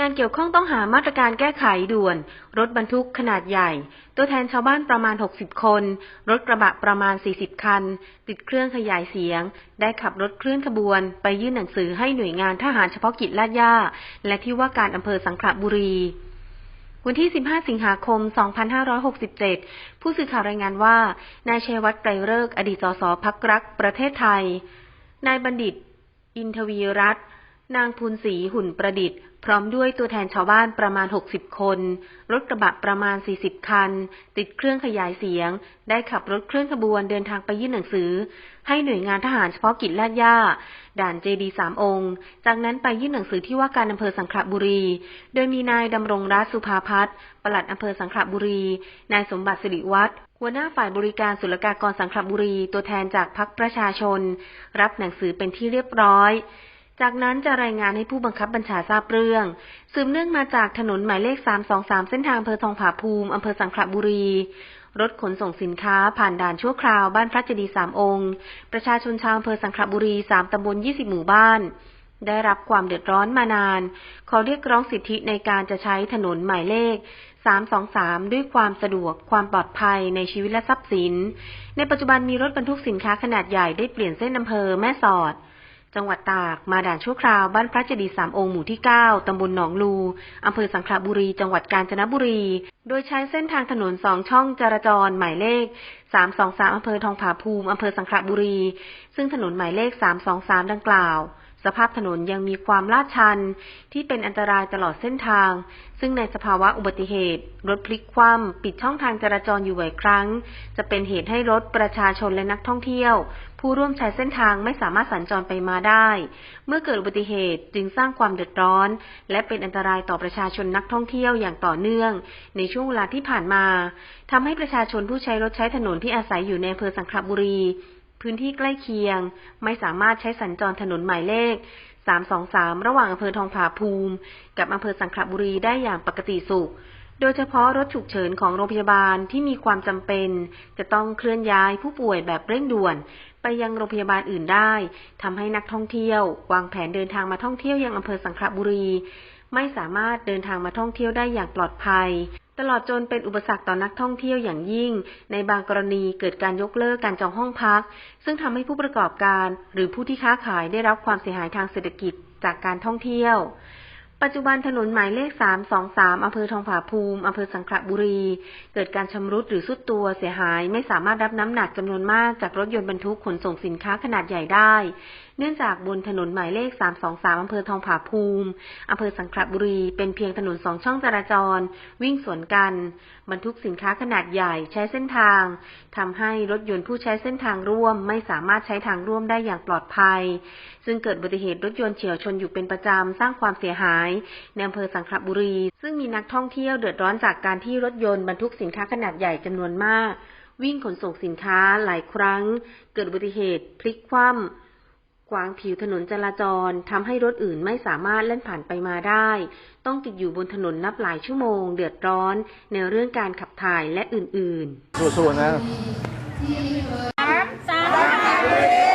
งานเกี่ยวข้องต้องหามาตรการแก้ไขด่วน รถบรรทุกขนาดใหญ่ ตัวแทนชาวบ้านประมาณ 60 คน รถกระบะประมาณ 40 คัน ติดเครื่องขยายเสียง ได้ขับรถเคลื่อนขบวน ไปยื่นหนังสือให้หน่วยงานทหารเฉพาะกิจลาดย่า และที่ว่าการอำเภอสังขละบุรีวันที่ 15 สิงหาคม 2567 ผู้สื่อข่าวรายงานว่า นายชัยวัฒน์ไตรเลิก อดีตสสพักรักประเทศไทย นายบัณฑิต อินทวีรัตน์ นางพูนศรีหุ่นประดิษฐ์พร้อมด้วยตัวแทนชาวบ้านประมาณ 60 คน รถกระบะประมาณ 40 คัน ติดเครื่องขยายเสียง ได้ขับรถเคลื่อนขบวนเดินทางไปยื่นหนังสือ ให้หน่วยงานทหารเฉพาะกิจลาดย่า ด่านเจดีสามองค์ จากนั้นไปยื่นหนังสือที่ว่าการอำเภอสังขละบุรี โดยมีนายดำรงรัตสุภาพัฒน์ปลัดอำเภอสังขละบุรี นายสมบัติสิริวัฒน์หัวหน้าฝ่ายบริการศุลกากรสังขละบุรี ตัวแทนจากพักประชาชน รับหนังสือเป็นที่เรียบร้อย จากนั้นจะรายงานให้ผู้บังคับบัญชาทราบเรื่อง สืบเนื่องมาจากถนนหมายเลข 323 เส้นทางอำเภอทองผาภูมิอำเภอสังขละบุรี รถขนส่งสินค้าผ่านด่านชั่วคราวบ้านพระเจดีย์สามองค์ ประชาชนชาวอำเภอสังขละบุรี3ตำบล20หมู่บ้าน ได้รับความเดือดร้อนมานาน ขอเรียกร้องสิทธิในการจะใช้ถนนหมายเลข323 ด้วยความสะดวกความปลอดภัยในชีวิตและทรัพย์สิน ในปัจจุบันมีรถบรรทุกสินค้าขนาดใหญ่ได้เปลี่ยนเส้นอำเภอแม่สอด จังหวัดตากมาด่านชั่วคราวบ้านพระเจดีย์สามองค์หมู่ที่ 9 ตำบลหนองลูอำเภอสังขละบุรี จังหวัดกาญจนบุรี โดยใช้เส้นทางถนนสองช่องจราจรหมายเลข 323อำเภอทองผาภูมิอำเภอสังขละบุรี ซึ่งถนนหมายเลข 323 ดังกล่าว สภาพถนนยังมีความลาดชันที่เป็นอันตรายตลอดเส้นทาง ซึ่งในสภาวะอุบัติเหตุ รถพลิกคว่ำปิดช่องทางจราจรอยู่บ่อยครั้ง จะเป็นเหตุให้รถประชาชนและนักท่องเที่ยว ผู้ร่วมใช้เส้นทางไม่สามารถสัญจรไปมาได้ เมื่อเกิดอุบัติเหตุจึงสร้างความเดือดร้อน และเป็นอันตรายต่อประชาชนนักท่องเที่ยวอย่างต่อเนื่อง ในช่วงเวลาที่ผ่านมาทำให้ประชาชนผู้ใช้รถใช้ถนนที่อาศัยอยู่ในอำเภอสังขบุรี พื้นที่ใกล้เคียง ไม่สามารถใช้สัญจรถนนหมายเลข 323 ระหว่างอำเภอทองผาภูมิ กับอำเภอสังขละบุรีได้อย่างปกติสุข โดยเฉพาะรถฉุกเฉินของโรงพยาบาลที่มีความจำเป็น จะต้องเคลื่อนย้ายผู้ป่วยแบบเร่งด่วน ไปยังโรงพยาบาลอื่นได้ทำให้นักท่องเที่ยว วางแผนเดินทางมาท่องเที่ยวยังอำเภอสังขละบุรี ไม่สามารถเดินทางมาท่องเที่ยวได้อย่างปลอดภัย ตลอดจนเป็นอุปสรรคต่อนักท่องเที่ยวอย่างยิ่ง ในบางกรณีเกิดการยกเลิกการจองห้องพัก ซึ่งทำให้ผู้ประกอบการ หรือผู้ที่ค้าขายได้รับความเสียหายทางเศรษฐกิจจากการท่องเที่ยว ปัจจุบันถนนหมายเลข 323 อำเภอทองผาภูมิ อำเภอสังขละบุรี เกิดการชำรุดหรือสุดตัวเสียหาย ไม่สามารถรับน้ำหนักจำนวนมากจากรถยนต์บรรทุกขนส่งสินค้าขนาดใหญ่ได้ เนื่องจากบนถนนหมายเลข 323 อำเภอทองผาภูมิ อำเภอสังขละบุรี เป็นเพียงถนนสองช่องจราจร วิ่งสวนกัน บรรทุกสินค้าขนาดใหญ่ใช้เส้นทางทำให้รถยนต์ผู้ใช้เส้นทางร่วม ไม่สามารถใช้ทางร่วมได้อย่างปลอดภัยซึ่งเกิดอุบัติเหตุรถยนต์เฉียวชนอยู่เป็นประจำสร้างความเสียหายในอำเภอสังขละบุรี ซึ่งมีนักท่องเที่ยวเดือดร้อนจากการที่รถยนต์บรรทุกสินค้าขนาดใหญ่จำนวนมาก วิ่งขนส่งสินค้าหลายครั้ง เกิดอุบัติเหตุพลิกคว่ำขวางผิวถนนจราจรทำให้รถอื่นไม่สามารถเล่นผ่านไปมาได้ ต้องติดอยู่บนถนนนับหลายชั่วโมง เดือดร้อน ในเรื่องการขับถ่ายและอื่นๆสู้ๆนะโอเคละครนะครับผ่าน